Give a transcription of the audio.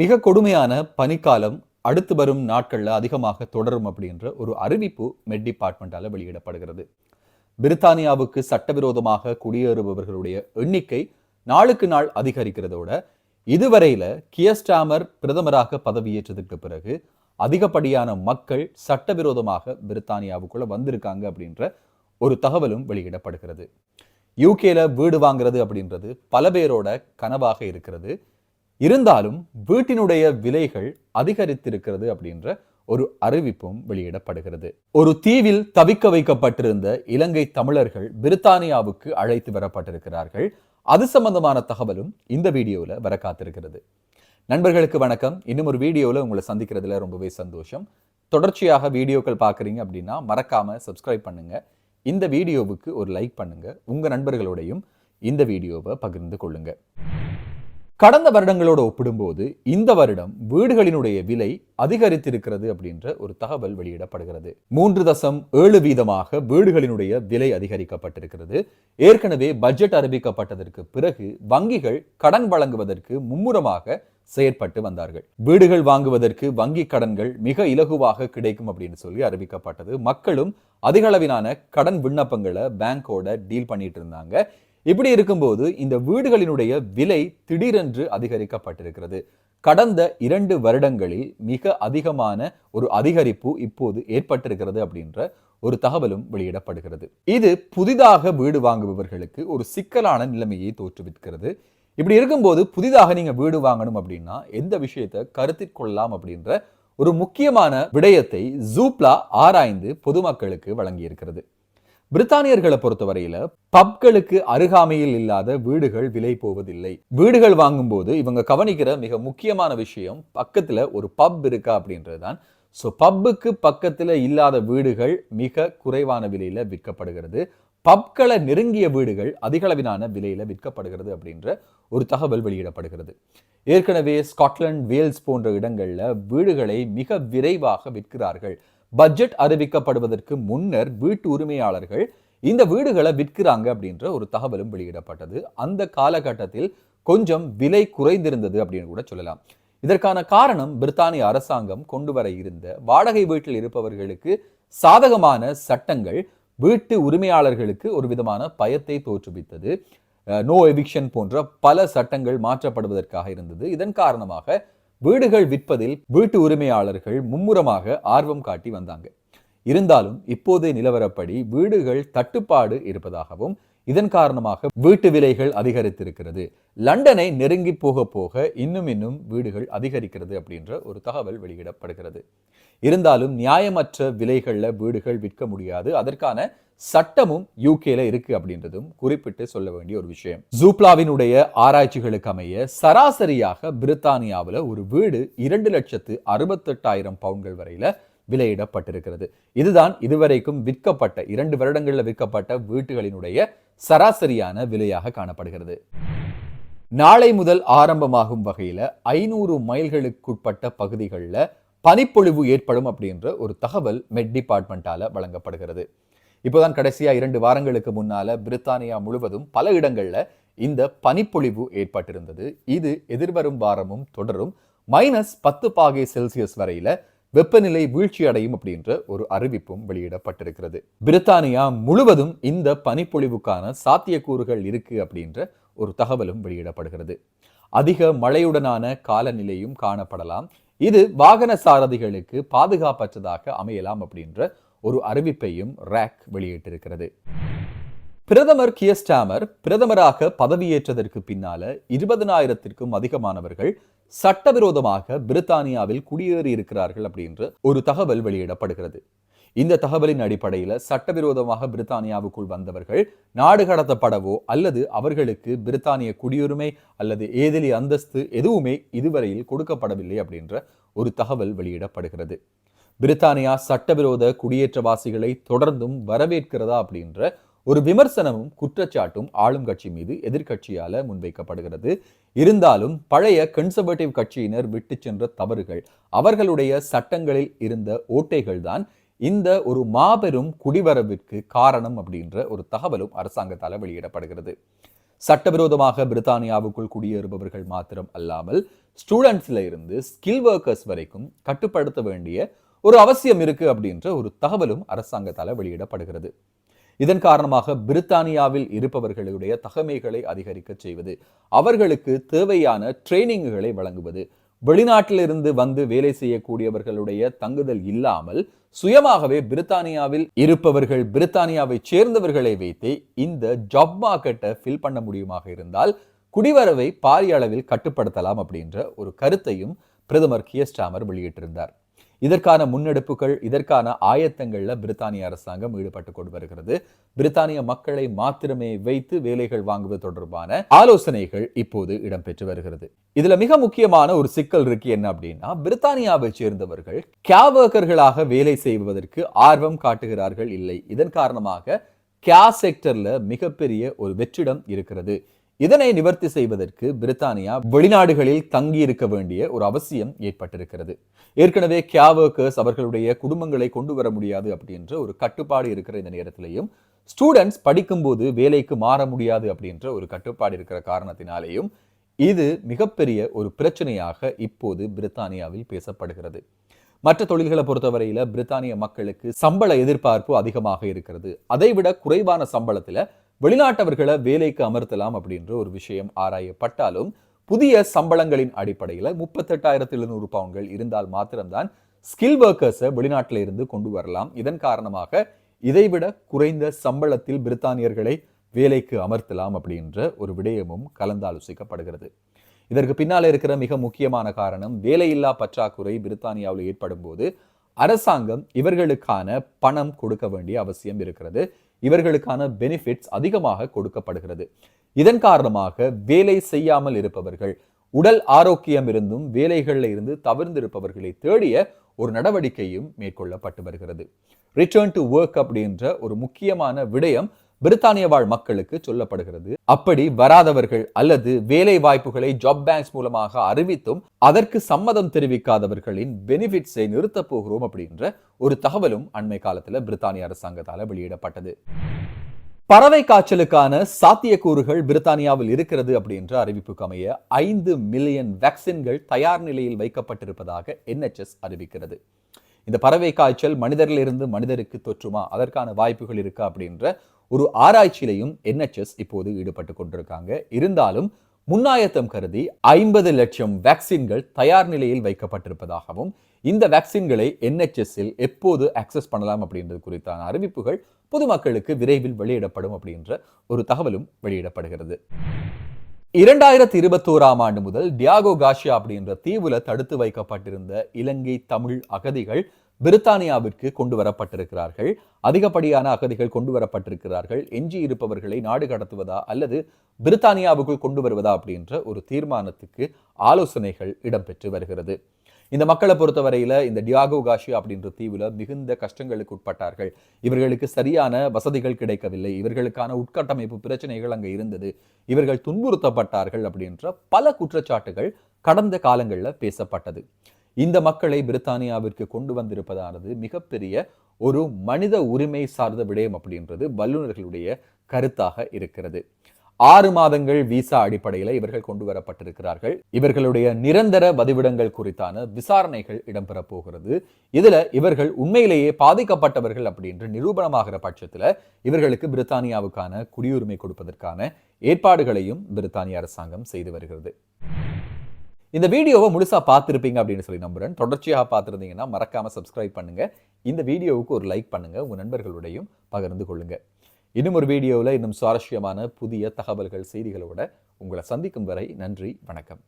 மிக கொடுமையான பனிக்காலம் அடுத்து வரும் நாட்கள்ல அதிகமாக தொடரும் அப்படின்ற ஒரு அறிவிப்பு மெட் டிபார்ட்மெண்டால வெளியிடப்படுகிறது. பிரித்தானியாவுக்கு சட்டவிரோதமாக குடியேறுபவர்களுடைய எண்ணிக்கை நாளுக்கு நாள் அதிகரிக்கிறதோட இதுவரையில கியஸ்டாமர் பிரதமராக பதவியேற்றதுக்கு பிறகு அதிகப்படியான மக்கள் சட்டவிரோதமாக பிரித்தானியாவுக்குள்ள வந்திருக்காங்க அப்படின்ற ஒரு தகவலும் வெளியிடப்படுகிறது. யூகேல வீடு வாங்குறது அப்படின்றது பல பேரோட கனவாக இருக்கிறது. இருந்தாலும் வீட்டினுடைய விலைகள் அதிகரித்திருக்கிறது அப்படின்ற ஒரு அறிவிப்பும் வெளியிடப்படுகிறது. ஒரு தீவில் தவிக்க வைக்கப்பட்டிருந்த இலங்கை தமிழர்கள் பிரித்தானியாவுக்கு அழைத்து வரப்பட்டிருக்கிறார்கள். அது சம்பந்தமான தகவலும் இந்த வீடியோவில் வர காத்திருக்கிறது. நண்பர்களுக்கு வணக்கம். இன்னும் ஒரு வீடியோவில் உங்களை சந்திக்கிறதுல ரொம்பவே சந்தோஷம். தொடர்ச்சியாக வீடியோக்கள் பார்க்குறீங்க அப்படின்னா மறக்காமல் சப்ஸ்கிரைப் பண்ணுங்க. இந்த வீடியோவுக்கு ஒரு லைக் பண்ணுங்க. உங்கள் நண்பர்களோடையும் இந்த வீடியோவை பகிர்ந்து கொள்ளுங்க. கடந்த வருடங்களோடு ஒப்பிடும்போது இந்த வருடம் வீடுகளினுடைய விலை அதிகரித்திருக்கிறது அப்படின்ற ஒரு தகவல் வெளியிடப்படுகிறது. மூன்று தசம் ஏழு வீதமாக வீடுகளினுடைய விலை அதிகரிக்கப்பட்டிருக்கிறது. ஏற்கனவே பட்ஜெட் அறிவிக்கப்பட்டதற்கு பிறகு வங்கிகள் கடன் வழங்குவதற்கு மும்முரமாக செயற்பட்டு வந்தார்கள். வீடுகள் வாங்குவதற்கு வங்கி கடன்கள் மிக இலகுவாக கிடைக்கும் அப்படின்னு சொல்லி அறிவிக்கப்பட்டது. மக்களும் அதிக அளவிலான கடன் விண்ணப்பங்களை பேங்கோட டீல் பண்ணிட்டு இருந்தாங்க. இப்படி இருக்கும்போது இந்த வீடுகளினுடைய விலை திடீரென்று அதிகரிக்கப்பட்டிருக்கிறது. கடந்த இரண்டு வருடங்களில் மிக அதிகமான ஒரு அதிகரிப்பு இப்போது ஏற்பட்டிருக்கிறது அப்படின்ற ஒரு தகவலும் வெளியிடப்படுகிறது. இது புதிதாக வீடு வாங்குபவர்களுக்கு ஒரு சிக்கலான நிலைமையை தோற்றுவிக்கிறது. இப்படி இருக்கும்போது புதிதாக நீங்க வீடு வாங்கணும் அப்படின்னா எந்த விஷயத்தை கருத்தில் கொள்ளலாம் அப்படின்ற ஒரு முக்கியமான விடயத்தை ஜூப்லா ஆராய்ந்து பொதுமக்களுக்கு வழங்கியிருக்கிறது. பிரித்தானியர்களை பொறுத்தவரையில பப்களுக்கு அருகாமையில் இல்லாத வீடுகள் விலை போவதில்லை. வீடுகள் வாங்கும்போது இவங்க கவனிக்கிற மிக முக்கியமான விஷயம் பக்கத்துல ஒரு பப் இருக்கா அப்படின்றது தான் ஸோ பப்புக்கு பக்கத்தில் இல்லாத வீடுகள் மிக குறைவான விலையில் விற்கப்படுகிறது. பப்களை நெருங்கிய வீடுகள் அதிகளவிலான விலையில் விற்கப்படுகிறது அப்படின்ற ஒரு தகவல் வெளியிடப்படுகிறது. ஏற்கனவே ஸ்காட்லாந்து வேல்ஸ் போன்ற இடங்களில் வீடுகளை மிக விரைவாக விற்கிறார்கள். பட்ஜெட் அறிவிக்கப்படுவதற்கு முன்னர் வீட்டு உரிமையாளர்கள் இந்த வீடுகளை விற்கிறாங்க அப்படின்ற ஒரு தகவலும் வெளியிடப்பட்டது. அந்த காலகட்டத்தில் கொஞ்சம் விலை குறைந்திருந்தது அப்படின்னு கூட சொல்லலாம். இதற்கான காரணம் பிரித்தானிய அரசாங்கம் கொண்டு வர இருந்த வாடகை வீட்டில் இருப்பவர்களுக்கு சாதகமான சட்டங்கள் வீட்டு உரிமையாளர்களுக்கு ஒரு விதமான பயத்தை தோற்றுவித்தது. நோ எவிக்ஷன் போன்ற பல சட்டங்கள் மாற்றப்படுவதற்காக இருந்தது. இதன் காரணமாக வீடுகள் விற்பதில் வீட்டு உரிமையாளர்கள் மும்முரமாக ஆர்வம் காட்டி வந்தாங்க. இருந்தாலும் இப்போதைய நிலவரப்படி வீடுகள் தட்டுப்பாடு இருப்பதாகவும் இதன் காரணமாக வீட்டு விலைகள் அதிகரித்திருக்கிறது. லண்டனை நெருங்கி போக போக இன்னும் இன்னும் வீடுகள் அதிகரிக்கிறது அப்படின்ற ஒரு தகவல் வெளியிடப்படுகிறது. இருந்தாலும் நியாயமற்ற விலைகள்ல வீடுகள் விற்க முடியாது. அதற்கான சட்டமும் யூகேல இருக்கு அப்படின்றதும் குறிப்பிட்டு சொல்ல வேண்டிய ஒரு விஷயம். ஜூப்லாவினுடைய ஆராய்ச்சிகளுக்கு அமைய சராசரியாக பிரித்தானியாவில் ஒரு வீடு இரண்டு லட்சத்து அறுபத்தெட்டாயிரம் பவுன்கள் வரையில விலையிடப்பட்டிருக்கிறது. இதுதான் இதுவரைக்கும் விற்கப்பட்ட இரண்டு வருடங்களில் விற்கப்பட்ட வீட்டுகளினுடைய சராசரியான விலையாக காணப்படுகிறது. நாளை முதல் ஆரம்பமாகும் வகையில் ஐநூறு மைல்களுக்குட்பட்ட பகுதிகளில் பனிப்பொழிவு ஏற்படும் அப்படின்ற ஒரு தகவல் மெட் டிபார்ட்மெண்டால வழங்கப்படுகிறது. இப்போதான் கடைசியா இரண்டு வாரங்களுக்கு முன்னால் பிரித்தானியா முழுவதும் பல இடங்களில் இந்த பனிப்பொழிவு ஏற்பட்டிருந்தது. இது எதிர்வரும் வாரமும் தொடரும். மைனஸ் பத்து பாகை செல்சியஸ் வரையில வெப்பநிலை வீழ்ச்சி அடையும் அப்படின்ற ஒரு அறிவிப்பும் வெளியிடப்பட்டிருக்கிறது. பிரித்தானியா முழுவதும் இந்த பனிப்பொழிவுக்கான சாத்தியக்கூறுகள் இருக்கு அப்படின்ற ஒரு தகவலும் வெளியிடப்படுகிறது. அதிக மழையுடனான காலநிலையும் காணப்படலாம். இது வாகன சாரதிகளுக்கு பாதுகாப்பற்றதாக அமையலாம் அப்படின்ற ஒரு அறிவிப்பையும் ரேக் வெளியிட்டிருக்கிறது. பிரதமர் கியஸ்டாமர் பிரதமராக பதவியேற்றதற்கு பின்னால இருபதனாயிரத்திற்கும் அதிகமானவர்கள் சட்டவிரோதமாக பிரித்தானியாவில் குடியேறி இருக்கிறார்கள் அப்படின்ற ஒரு தகவல் வெளியிடப்படுகிறது. இந்த தகவலின் அடிப்படையில் சட்டவிரோதமாக பிரித்தானியாவுக்குள் வந்தவர்கள் நாடு கடத்தப்படவோ அல்லது அவர்களுக்கு பிரித்தானிய குடியுரிமை அல்லது ஏதிலி அந்தஸ்து எதுவுமே இதுவரையில் கொடுக்கப்படவில்லை அப்படின்ற ஒரு தகவல் வெளியிடப்படுகிறது. பிரித்தானியா சட்டவிரோத குடியேற்றவாசிகளை தொடர்ந்தும் வரவேற்கிறதா அப்படின்ற ஒரு விமர்சனமும் குற்றச்சாட்டும் ஆளும் கட்சி மீது எதிர்கட்சியால முன்வைக்கப்படுகிறது. இருந்தாலும் பழைய கன்சர்வேட்டிவ் கட்சியினர் விட்டு சென்ற தவறுகள் அவர்களுடைய சட்டங்களில் இருந்த ஓட்டைகள் தான் இந்த ஒரு மாபெரும் குடிவரவிற்கு காரணம் அப்படின்ற ஒரு தகவலும் அரசாங்கத்தால் வெளியிடப்படுகிறது. சட்டவிரோதமாக பிரித்தானியாவுக்குள் குடியேறுபவர்கள் மாத்திரம் அல்லாமல் ஸ்டூடெண்ட்ஸ்ல இருந்து ஸ்கில் ஒர்க்கர்ஸ் வரைக்கும் கட்டுப்படுத்த வேண்டிய ஒரு அவசியம் இருக்கு அப்படின்ற ஒரு தகவலும் அரசாங்கத்தால் வெளியிடப்படுகிறது. இதன் காரணமாக பிரித்தானியாவில் இருப்பவர்களுடைய தகமைகளை அதிகரிக்க செய்வது அவர்களுக்கு தேவையான ட்ரைனிங்குகளை வழங்குவது வெளிநாட்டிலிருந்து வந்து வேலை செய்யக்கூடியவர்களுடைய தங்குதல் இல்லாமல் சுயமாகவே பிரித்தானியாவில் இருப்பவர்கள் பிரித்தானியாவை சேர்ந்தவர்களை வைத்து இந்த ஜாப் மார்க்கெட்டை ஃபில் பண்ண முடியுமாக இருந்தால் குடிவரவை பாரிய அளவில் கட்டுப்படுத்தலாம் அப்படின்ற ஒரு கருத்தையும் பிரதமர் கியஸ்டாமர் வெளியிட்டிருந்தார். இதற்கான முன்னெடுப்புகள் இதற்கான ஆயத்தங்களில் பிரித்தானிய அரசாங்கம் ஈடுபட்டு கொண்டு வருகிறது. பிரித்தானிய மக்களை மாத்திரமே வைத்து வேலைகள் வாங்குவது தொடர்பான ஆலோசனைகள் இப்போது இடம்பெற்று வருகிறது. இதுல மிக முக்கியமான ஒரு சிக்கல் இருக்கு என்ன அப்படின்னா பிரித்தானியாவை சேர்ந்தவர்கள் கேவர்கர்களாக வேலை செய்வதற்கு ஆர்வம் காட்டுகிறார்கள் இல்லை. இதன் காரணமாக கே செக்டர்ல மிகப்பெரிய ஒரு வெற்றிடம் இருக்கிறது. இதனை நிவர்த்தி செய்வதற்கு பிரித்தானியா வெளிநாடுகளில் தங்கி இருக்க வேண்டிய ஒரு அவசியம் ஏற்பட்டிருக்கிறது. ஏற்கனவே கியாவோக்கர்ஸ் அவர்களுடைய குடும்பங்களை கொண்டு வர முடியாது அப்படின்ற ஒரு கட்டுப்பாடு இருக்கிற இந்த நேரத்திலையும் ஸ்டூடெண்ட்ஸ் படிக்கும்போது வேலைக்கு மாற முடியாது அப்படின்ற ஒரு கட்டுப்பாடு இருக்கிற காரணத்தினாலேயும் இது மிகப்பெரிய ஒரு பிரச்சனையாக இப்போது பிரித்தானியாவில் பேசப்படுகிறது. மற்ற தொழில்களை பொறுத்தவரையில் பிரித்தானிய மக்களுக்கு சம்பள எதிர்பார்ப்பு அதிகமாக இருக்கிறது. அதைவிட குறைவான சம்பளத்துல வெளிநாட்டவர்களை வேலைக்கு அமர்த்தலாம் அப்படின்ற ஒரு விஷயம் ஆராயப்பட்டாலும் புதிய சம்பளங்களின் அடிப்படையில் முப்பத்தெட்டாயிரத்தி எழுநூறு பவுன்கள் இருந்தால் மாத்திரம்தான் ஸ்கில் ஒர்க்கர்ஸை வெளிநாட்டில் இருந்து கொண்டு வரலாம். இதன் காரணமாக இதைவிட குறைந்த சம்பளத்தில் பிரித்தானியர்களை வேலைக்கு அமர்த்தலாம் அப்படின்ற ஒரு விடயமும் கலந்தாலோசிக்கப்படுகிறது. இதற்கு பின்னால் இருக்கிற மிக முக்கியமான காரணம் வேலையில்லா பற்றாக்குறை பிரித்தானியாவில் ஏற்படும் போது அரசாங்கம் இவர்களுக்கான பணம் கொடுக்க வேண்டிய அவசியம் இருக்கிறது. இவர்களுக்கான பெனிஃபிட்ஸ் அதிகமாக கொடுக்கப்படுகிறது. இதன் காரணமாக வேலை செய்யாமல் இருப்பவர்கள் உடல் ஆரோக்கியம் இருந்தும் வேலைகளில் இருந்து தவிர்ந்திருப்பவர்களை தேடிய ஒரு நடவடிக்கையும் மேற்கொள்ளப்பட்டு வருகிறது. ரிட்டர்ன் டு ஒர்க் அப்படின்ற ஒரு முக்கியமான விடயம் பிரித்தானிய வாழ் மக்களுக்கு சொல்லப்படுகிறது. அப்படி வராதவர்கள் அல்லது வேலை வாய்ப்புகளை ஜாப் பேங்க்ஸ் மூலமாக அறிவித்தும் அதற்கு சம்மதம் தெரிவிக்காதவர்களின் பெனிஃபிட்ஸை நிறுத்தப் போகிறோம் அப்படின்ற ஒரு தகவலும் அண்மை காலத்துல பிரித்தானிய அரசாங்கத்தால வெளியிடப்பட்டது. பறவை காய்ச்சலுக்கான சாத்தியக்கூறுகள் பிரித்தானியாவில் இருக்கிறது அப்படின்ற அறிவிப்புக்கு அமைய ஐந்து மில்லியன் வேக்சின்கள் தயார் நிலையில் வைக்கப்பட்டிருப்பதாக என்ஹெச்எஸ் அறிவிக்கிறது. இந்த பறவை காய்ச்சல் மனிதரிலிருந்து மனிதருக்கு தொற்றுமா? அதற்கான வாய்ப்புகள் இருக்கா? அப்படின்ற ஒரு ஆராய்ச்சியிலையும் என்எச்எஸ் இப்போது ஈடுபட்டு கொண்டிருக்காங்க. இருந்தாலும் முன்னாயத்தம் கருதி ஐம்பது லட்சம் வேக்சின்கள் தயார் நிலையில் வைக்கப்பட்டிருப்பதாகவும் இந்த வேக்சின்களை என்எச்எஸ்ஸில் எப்போது அக்சஸ் பண்ணலாம் அப்படின்றது குறித்தான அறிவிப்புகள் பொதுமக்களுக்கு விரைவில் வெளியிடப்படும் அப்படின்ற ஒரு தகவலும் வெளியிடப்படுகிறது. இரண்டாயிரத்தி இருபத்தோராம் ஆண்டு முதல் டியாகோ காஷியா அப்படின்ற தீவுல தடுத்து வைக்கப்பட்டிருந்த இலங்கை தமிழ் அகதிகள் பிரித்தானியாவிற்கு கொண்டு வரப்பட்டிருக்கிறார்கள் அதிகப்படியான அகதிகள் கொண்டு வரப்பட்டிருக்கிறார்கள் எஞ்சி இருப்பவர்களை நாடு கடத்துவதா அல்லது பிரித்தானியாவுக்குள் கொண்டு வருவதா அப்படின்ற ஒரு தீர்மானத்துக்கு ஆலோசனைகள் இடம்பெற்று வருகிறது. இந்த மக்களை பொறுத்தவரையில இந்த டியாகோ காஷி அப்படின்ற தீவுல மிகுந்த கஷ்டங்களுக்கு உட்பட்டார்கள். இவர்களுக்கு சரியான வசதிகள் கிடைக்கவில்லை. இவர்களுக்கான உட்கட்டமைப்பு பிரச்சனைகள் அங்கே இருந்தது. இவர்கள் துன்புறுத்தப்பட்டார்கள் அப்படின்ற பல குற்றச்சாட்டுகள் கடந்த காலங்களில் பேசப்பட்டது. இந்த மக்களை பிரித்தானியாவிற்கு கொண்டு வந்திருப்பதானது மிகப்பெரிய ஒரு மனித உரிமை சார்ந்த விடயம் அப்படின்றது வல்லுநர்களுடைய கருத்தாக இருக்கிறது. ஆறு மாதங்கள் விசா அடிப்படையில் இவர்கள் கொண்டு வரப்பட்டிருக்கிறார்கள். இவர்களுடைய நிரந்தர வதிவிடங்கள் குறித்தான விசாரணைகள் இடம்பெற போகிறது. இதுல இவர்கள் உண்மையிலேயே பாதிக்கப்பட்டவர்கள் அப்படின்ற நிரூபணமாகிற பட்சத்துல இவர்களுக்கு பிரித்தானியாவுக்கான குடியுரிமை கொடுப்பதற்கான ஏற்பாடுகளையும் பிரித்தானிய அரசாங்கம் செய்து வருகிறது. இந்த வீடியோவை முழுசாக பார்த்துருப்பீங்க அப்படின்னு சொல்லி நம்புகிறேன் தொடர்ச்சியாக பார்த்துருந்தீங்கன்னா மறக்காமல் சப்ஸ்கிரைப் பண்ணுங்கள் இந்த வீடியோவுக்கு ஒரு லைக் பண்ணுங்கள் உங்கள் நண்பர்களுடையும் பகிர்ந்து கொள்ளுங்கள் இன்னும் ஒரு வீடியோவில் இன்னும் சுவாரஸ்யமான புதிய தகவல்கள் செய்திகளோட உங்களை சந்திக்கும் வரை நன்றி வணக்கம்.